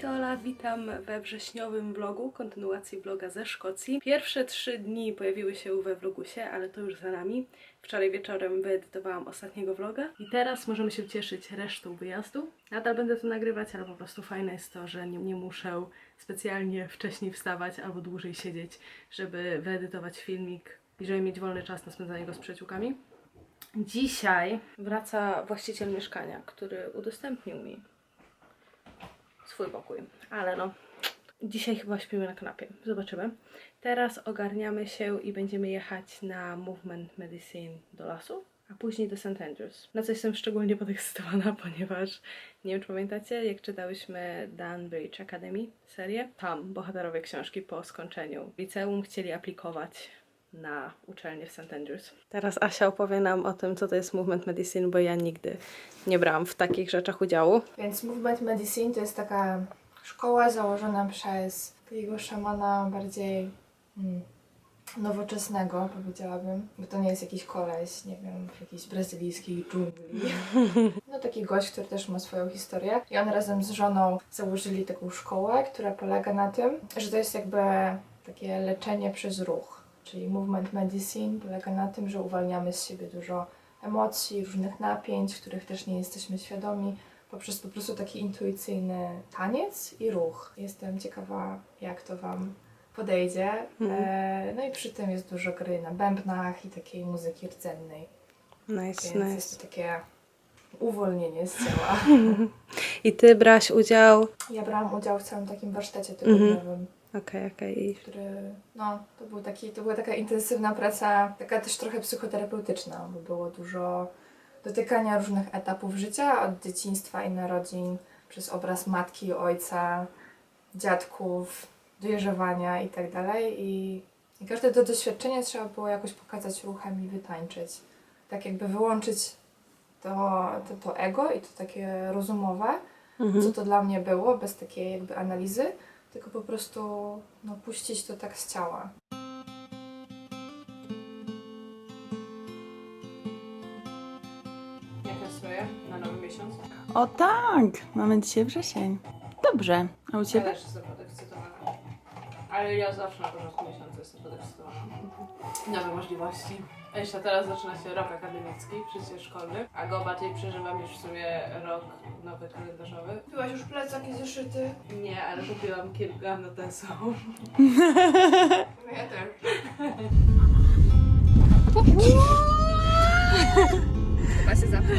To Ola, witam we wrześniowym vlogu, kontynuacji vloga ze Szkocji. Pierwsze trzy dni pojawiły się we vlogusie, ale to już za nami. Wczoraj wieczorem wyedytowałam ostatniego vloga i teraz możemy się cieszyć resztą wyjazdu. Nadal będę to nagrywać, ale po prostu fajne jest to, że nie, nie muszę specjalnie wcześniej wstawać albo dłużej siedzieć, żeby wyedytować filmik i żeby mieć wolny czas na spędzanie go z przyjaciółkami. Dzisiaj wraca właściciel mieszkania, który udostępnił mi swój pokój. Ale no, dzisiaj chyba śpimy na kanapie. Zobaczymy. Teraz ogarniamy się i będziemy jechać na Movement Medicine do lasu, a później do St. Andrews. Na co jestem szczególnie podekscytowana, ponieważ nie wiem, czy pamiętacie, jak czytałyśmy Danbridge Academy serię, tam bohaterowie książki po skończeniu liceum chcieli aplikować na uczelnię w St. Andrews. Teraz Asia opowie nam o tym, co to jest Movement Medicine, bo ja nigdy nie brałam w takich rzeczach udziału. Więc Movement Medicine to jest taka szkoła założona przez takiego szamana bardziej mm, nowoczesnego, powiedziałabym. Bo to nie jest jakiś koleś, nie wiem, w jakiejś brazylijskiej dżungli. No taki gość, który też ma swoją historię. I on razem z żoną założyli taką szkołę, która polega na tym, że to jest jakby takie leczenie przez ruch. Czyli Movement Medicine polega na tym, że uwalniamy z siebie dużo emocji, różnych napięć, których też nie jesteśmy świadomi, poprzez po prostu taki intuicyjny taniec i ruch. Jestem ciekawa, jak to Wam podejdzie. E, no i przy tym jest dużo gry na bębnach i takiej muzyki rdzennej. Nice, Więc jest to takie uwolnienie z ciała. I ty brałaś udział. Ja brałam udział w całym takim warsztacie tygodniowym, Okej, okej. który, no, to, był taki, to była taka intensywna praca, taka też trochę psychoterapeutyczna, bo było dużo dotykania różnych etapów życia, od dzieciństwa i narodzin, przez obraz matki, ojca, dziadków, dojrzewania i tak dalej. I i każde to doświadczenie trzeba było jakoś pokazać ruchem i wytańczyć. Tak jakby wyłączyć to, to, to ego i to takie rozumowe, co to dla mnie było, bez takiej jakby analizy, tylko po prostu no, puścić to tak z ciała. Jak nastroje na nowy miesiąc? O tak! Mamy dzisiaj wrzesień. Dobrze. A u Ja Ciebie? też jestem podekscytowana. Ale ja zawsze na początku miesiąca jestem podekscytowana. Nowe możliwości. A jeszcze teraz zaczyna się rok akademicki, przecież szkolny, a go bardziej przeżywam niż w sumie rok nowy kalendarzowy. Byłaś już plecak i zeszyty? Nie, ale kupiłam kilka notesów. Ja też. Chyba się zapnę.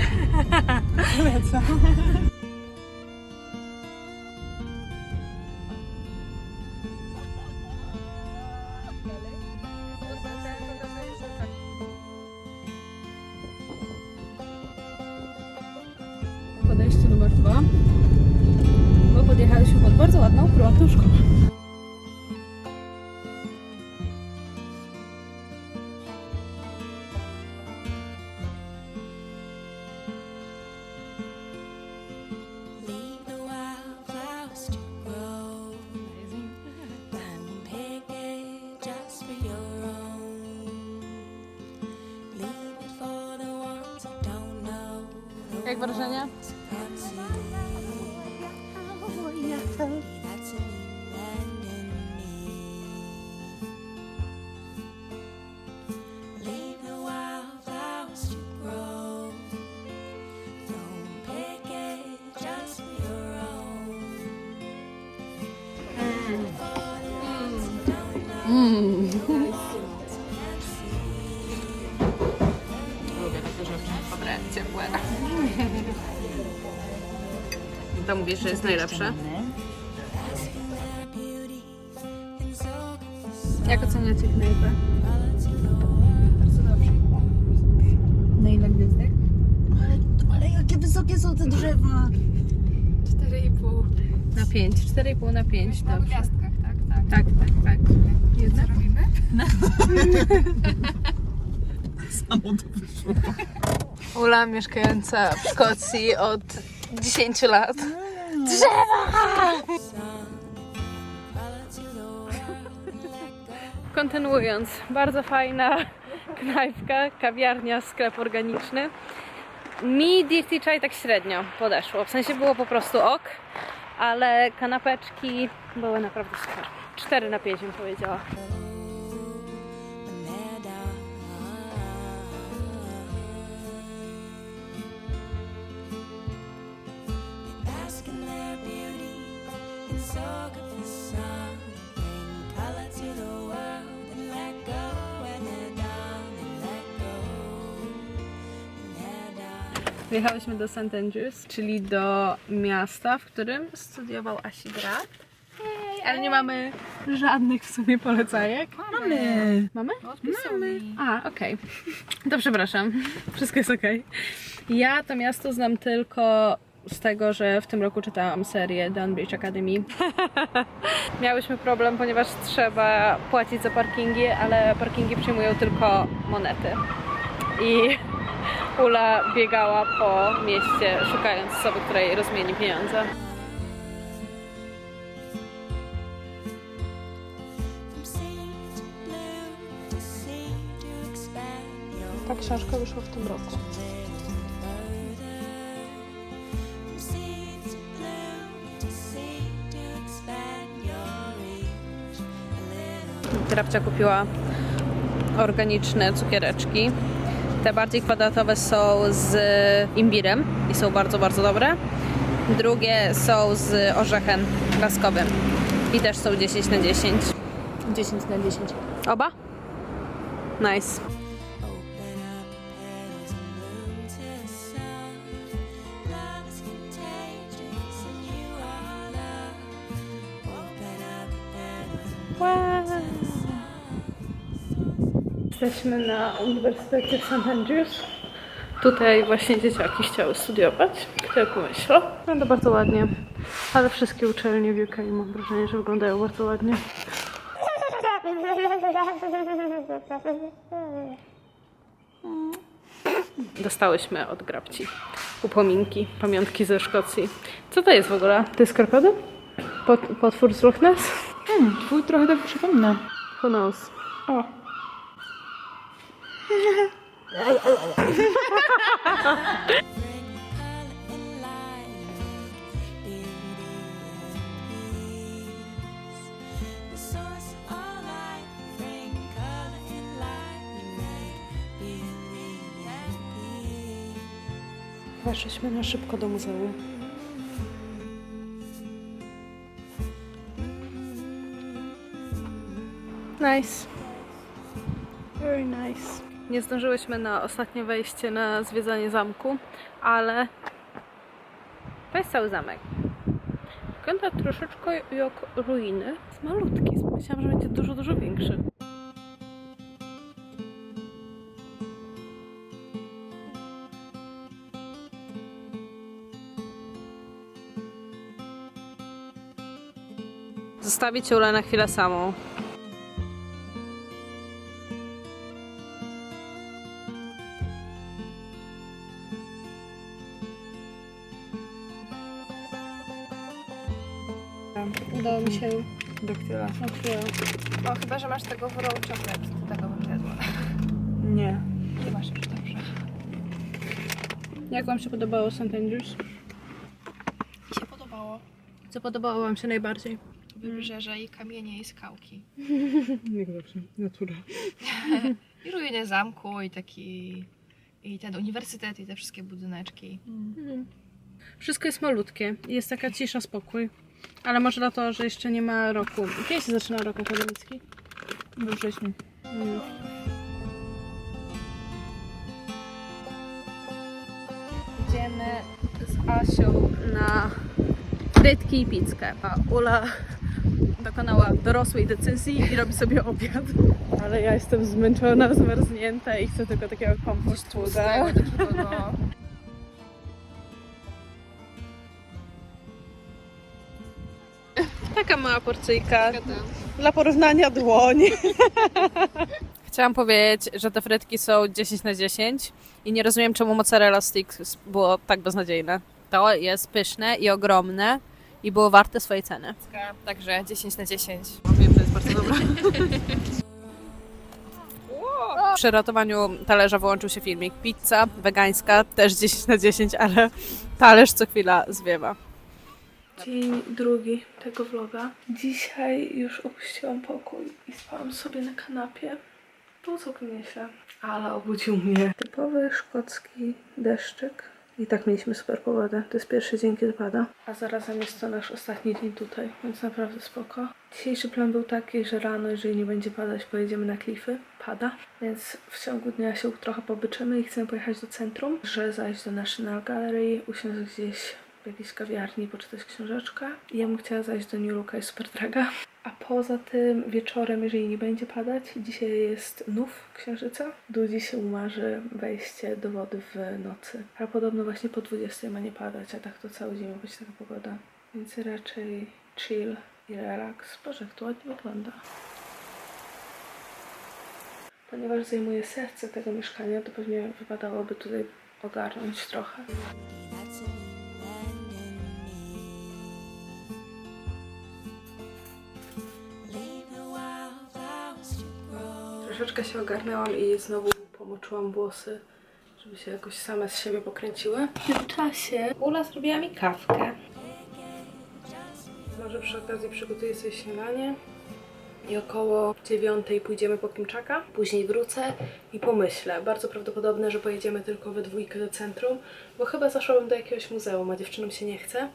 Jak wrażenia? Ciepłe. To mówisz, że jest najlepsze? Jak oceniacie knajpę? Bardzo dobrze. Na ile gwiazdek? Ale jakie wysokie są te drzewa! 4,5. Na 5. 4,5 na 5. Na Dobrze. gwiazdkach, tak? Tak. Tak, tak, tak. Jedna? robimy? Samo to wyszło. Ula mieszkająca w Szkocji od 10 lat. Kontynuując, bardzo fajna knajpka, kawiarnia, sklep organiczny. Mi Dirty Chai tak średnio podeszło, w sensie było po prostu ok, ale kanapeczki były naprawdę super. 4 na 5 bym powiedziała. Wyjechałyśmy do St. Andrews, czyli do miasta, w którym studiował Asi. Hej, ale nie mamy żadnych w sumie polecajek. Mamy. Mamy? Mamy. A, okej. To przepraszam. Wszystko jest okej. Ja to miasto znam tylko z tego, że w tym roku czytałam serię Dunbridge Academy. Miałyśmy problem, ponieważ trzeba płacić za parkingi, ale parkingi przyjmują tylko monety. I Ula biegała po mieście, szukając osoby, której rozmieni pieniądze. Ta książka wyszła w tym roku. From sea to blue to sea to expand your reach a little. Drabcia kupiła organiczne cukiereczki. Te bardziej kwadratowe są z imbirem i są bardzo, bardzo dobre. Drugie są z orzechem laskowym i też są 10 na 10. 10 na 10. Oba? Nice. Jesteśmy na Uniwersytecie St. Andrews. Tutaj właśnie dzieciaki chciały studiować. Kto jak myślał? Wygląda bardzo ładnie. Ale wszystkie uczelnie w UK mam wrażenie, że wyglądają bardzo ładnie. Dostałyśmy od grabci upominki, pamiątki ze Szkocji. Co to jest w ogóle? To jest krokodyl? Pot, potwór z Loch Ness? Hmm, twój trochę tak przypomina. Who knows? O, Weszliśmy na szybko do muzeum. Nice. Very nice. Nie zdążyłyśmy na ostatnie wejście na zwiedzanie zamku, ale to jest cały zamek. Wygląda troszeczkę jak ruiny. Jest malutki. Myślałam, że będzie dużo, dużo większy. Zostawić Ulę na chwilę samą. Się daktyla. O, chyba, że masz tego w chocolate, to tego bym jadła. Nie. Nie masz już dobrze. Jak Wam się podobało St. Andrews? Mi się podobało. Co podobało Wam się najbardziej? Wybrzeże i kamienie i skałki. Jak zawsze, natura. I ruiny zamku i taki... I ten uniwersytet i te wszystkie budyneczki. Wszystko jest malutkie. Jest taka cisza, spokój. Ale może dlatego, że jeszcze nie ma roku. Kiedy się zaczyna rok akademicki? We wrześniu. Mm. Idziemy z Asią na frytki i pizzkę. A Ula dokonała dorosłej decyzji i robi sobie obiad. Ale ja jestem zmęczona, zmarznięta i chcę tylko takiego comfort fooda. no. Mała porcyjka. Dla porównania dłoń. Chciałam powiedzieć, że te frytki są 10 na 10 i nie rozumiem, czemu mozzarella sticks było tak beznadziejne. To jest pyszne i ogromne i było warte swojej ceny. Także 10 na 10. Wiem, że jest bardzo dobra. Przy ratowaniu talerza wyłączył się filmik. Pizza wegańska, też 10 na 10, ale talerz co chwila zwiewa. Dzień drugi tego vloga. Dzisiaj już opuściłam pokój i spałam sobie na kanapie. Było całkiem nieźle, ale obudził mnie typowy szkocki deszczyk. I tak mieliśmy super pogodę. To jest pierwszy dzień, kiedy pada. A zarazem jest to nasz ostatni dzień tutaj, więc naprawdę spoko. Dzisiejszy plan był taki, że rano, jeżeli nie będzie padać, pojedziemy na klify. Pada. Więc w ciągu dnia się trochę pobyczymy i chcemy pojechać do centrum, że zajść do National Gallery, usiąść gdzieś w jakiejś kawiarni, poczytać książeczkę. Ja bym chciała zajść do New Looka i Superdraga. A poza tym wieczorem, jeżeli nie będzie padać, dzisiaj jest nów księżyca. Dudzi się umarzy wejście do wody w nocy. Ale podobno właśnie po 20 ma nie padać, a tak to cały dzień ma być taka pogoda. Więc raczej chill i relaks. Boże, jak to ładnie wygląda. Ponieważ zajmuje serce tego mieszkania, to pewnie wypadałoby tutaj ogarnąć trochę. Troszeczkę się ogarnęłam i znowu pomoczyłam włosy, żeby się jakoś same z siebie pokręciły. W tym czasie Ula zrobiła mi kawkę. Może przy okazji przygotuję sobie śniadanie i około dziewiątej pójdziemy po Kimczaka. Później wrócę i pomyślę. Bardzo prawdopodobne, że pojedziemy tylko we dwójkę do centrum, bo chyba zaszłabym do jakiegoś muzeum, a dziewczynom się nie chce.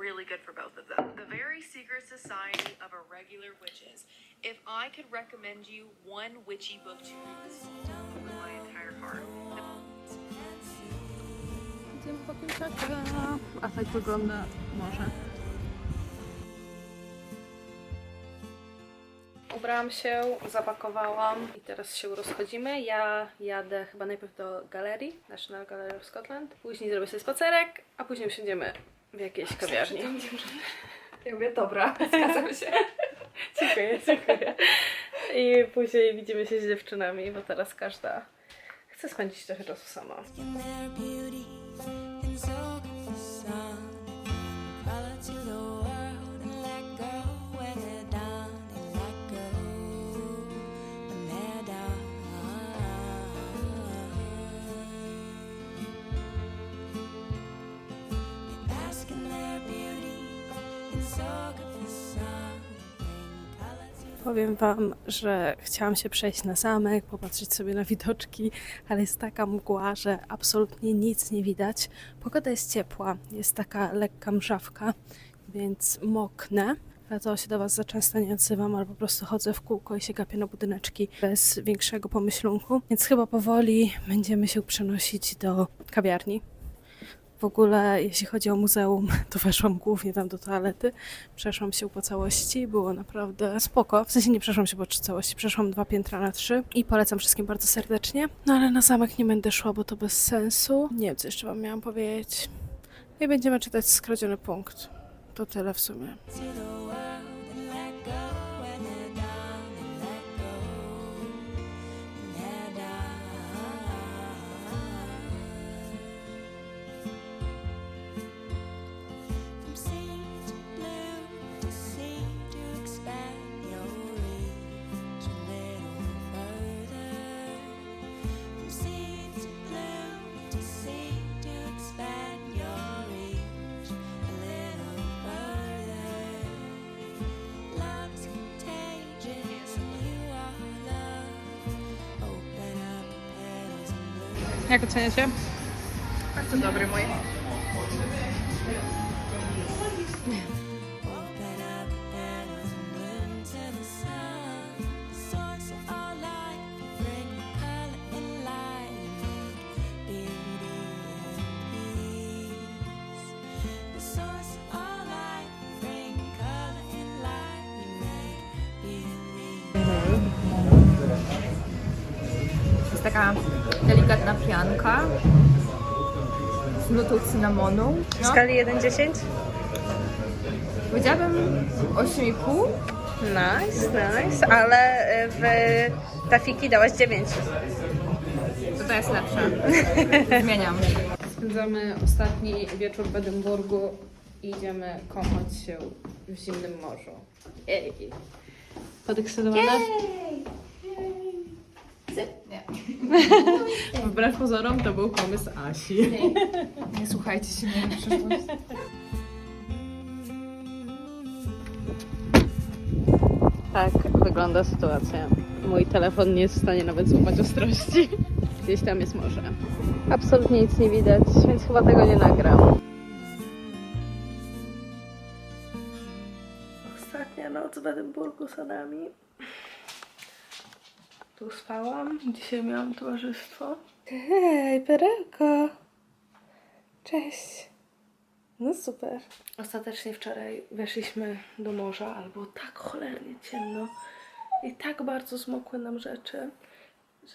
really good for both of them. The Very Secret Society of Irregular Witches. If I could recommend you one witchy book to read with my entire heart, Idziemy po kurczaka. A tak wygląda morze. Ubrałam się, zapakowałam i teraz się rozchodzimy. Ja jadę chyba najpierw do galerii, National Gallery of Scotland. Później zrobię sobie spacerek, a później usiądziemy w jakiejś kawiarni. Ja mówię, dobra, zgadzam się. Dziękuję, dziękuję. I później widzimy się z dziewczynami, bo teraz każda chce spędzić trochę czasu sama. Powiem Wam, że chciałam się przejść na zamek, popatrzeć sobie na widoczki, ale jest taka mgła, że absolutnie nic nie widać. Pogoda jest ciepła, jest taka lekka mrzawka, więc moknę. Dlatego się do Was za często nie odzywam, albo po prostu chodzę w kółko i się gapię na budyneczki bez większego pomyślunku. Więc chyba powoli będziemy się przenosić do kawiarni. W ogóle, jeśli chodzi o muzeum, to weszłam głównie tam do toalety. Przeszłam się po całości, było naprawdę spoko. W sensie nie przeszłam się po całości, przeszłam dwa piętra na trzy i polecam wszystkim bardzo serdecznie. No ale na zamek nie będę szła, bo to bez sensu. Nie wiem, co jeszcze Wam miałam powiedzieć. I będziemy czytać skradziony punkt. To tyle w sumie. Jak oceniacie? Bardzo dobry mój. Taka delikatna pianka z nutą cynamonu. W skali 1-10? Powiedziałabym 8,5. Nice, nice, ale w Tafiki dałaś 9. To to jest lepsze. Zmieniam. Spędzamy ostatni wieczór w Edynburgu i idziemy kąpać się w zimnym morzu. Jej. Podekscytowana? Nie. Wbrew pozorom to był pomysł Asi. Nie słuchajcie się mnie na. Tak wygląda sytuacja. Mój telefon nie jest w stanie nawet złapać ostrości. Gdzieś tam jest morze. Absolutnie nic nie widać, więc chyba tego nie nagram. Ostatnia noc w Edynburgu sadami. Tu spałam. Dzisiaj miałam towarzystwo. Hej, perełko! Cześć! No super. Ostatecznie wczoraj weszliśmy do morza, ale było tak cholernie ciemno i tak bardzo zmokły nam rzeczy,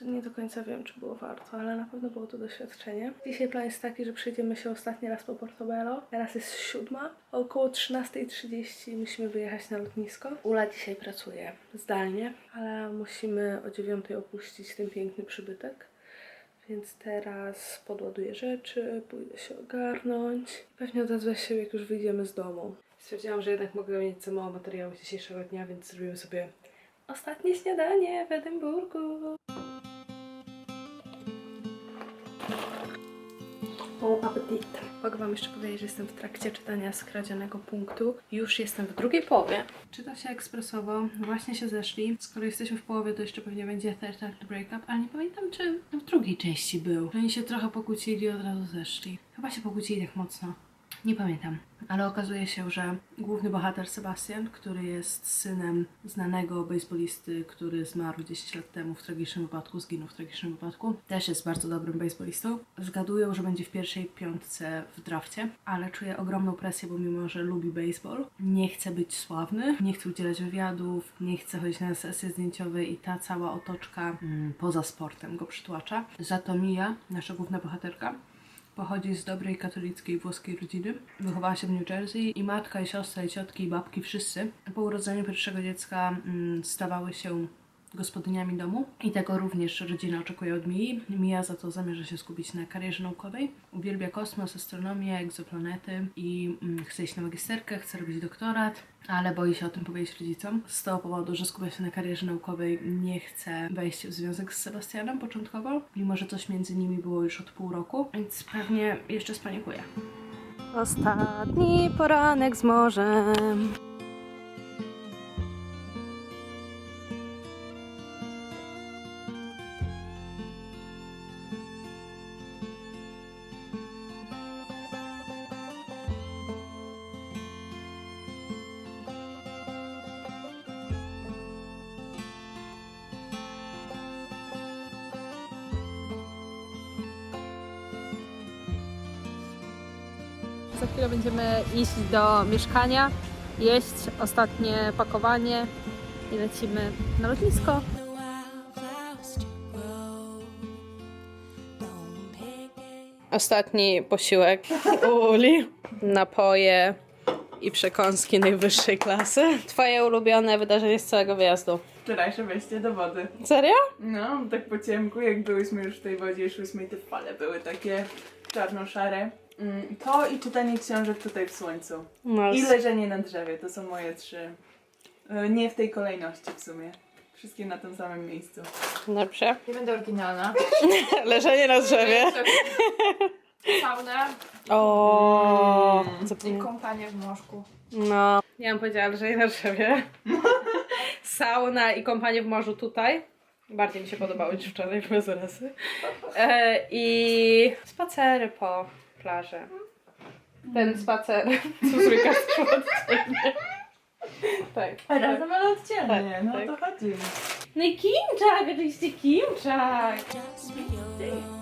nie do końca wiem, czy było warto, ale na pewno było to doświadczenie. Dzisiaj plan jest taki, że przejdziemy się ostatni raz po Portobello. Teraz jest siódma, około 13.30 musimy wyjechać na lotnisko. Ula dzisiaj pracuje zdalnie, ale musimy o 9.00 opuścić ten piękny przybytek. Więc teraz podładuję rzeczy, pójdę się ogarnąć. Pewnie odezwę się, jak już wyjdziemy z domu. Stwierdziłam, że jednak mogę mieć za mało materiału z dzisiejszego dnia, więc zrobimy sobie ostatnie śniadanie w Edynburgu. Bon appetit. Mogę Wam jeszcze powiedzieć, że jestem w trakcie czytania skradzionego punktu. Już jestem w drugiej połowie. Czyta się ekspresowo, właśnie się zeszli. Skoro jesteśmy w połowie, to jeszcze pewnie będzie Third Act Breakup, ale nie pamiętam, czy w drugiej części był. Oni się trochę pokłócili i od razu zeszli. Chyba się pokłócili tak mocno. Nie pamiętam. Ale okazuje się, że główny bohater Sebastian, który jest synem znanego baseballisty, który zmarł 10 lat temu w tragicznym wypadku, zginął w tragicznym wypadku, też jest bardzo dobrym baseballistą. Zgadują, że będzie w pierwszej piątce w drafcie, ale czuje ogromną presję, bo mimo, że lubi baseball, nie chce być sławny, nie chce udzielać wywiadów, nie chce chodzić na sesje zdjęciowe i ta cała otoczka mm, poza sportem go przytłacza. Za to Mia, nasza główna bohaterka, Pochodzi z dobrej katolickiej włoskiej rodziny. Wychowała się w New Jersey i matka, i siostra, i ciotki, i babki, wszyscy po urodzeniu pierwszego dziecka mm, stawały się gospodyniami domu i tego również rodzina oczekuje od Mii. Mia za to zamierza się skupić na karierze naukowej. Uwielbia kosmos, astronomię, egzoplanety i mm, chce iść na magisterkę, chce robić doktorat, ale boi się o tym powiedzieć rodzicom. Z tego powodu, że skupia się na karierze naukowej, nie chce wejść w związek z Sebastianem początkowo, mimo że coś między nimi było już od pół roku, więc pewnie jeszcze spanikuje. Ostatni poranek z morzem. Za chwilę będziemy iść do mieszkania, jeść ostatnie pakowanie i lecimy na lotnisko. Ostatni posiłek u Uli. Napoje i przekąski najwyższej klasy. Twoje ulubione wydarzenie z całego wyjazdu. Wczorajsze wejście do wody. Serio? No, tak po ciemku, jak byłyśmy już w tej wodzie, szłyśmy i te fale były takie czarno-szare. Mm, To i czytanie książek tutaj w słońcu. No, I leżenie na drzewie, to są moje trzy. E, Nie w tej kolejności w sumie. Wszystkie na tym samym miejscu. dobrze. Nie będę oryginalna. Leżenie na drzewie. Saunę O, i kąpanie w morzku. No. Ja bym powiedziała leżenie na drzewie. Sauna i kąpanie w morzu tutaj. Bardziej mi się podobały niż wczoraj bez razy. E, I spacery po plaży. Ten spacer, co z Rikardem Tak. Razem, ale oddzielnie, Tak, no tak. to chodzi. No i Kimczak, oczywiście Kimczak. Own.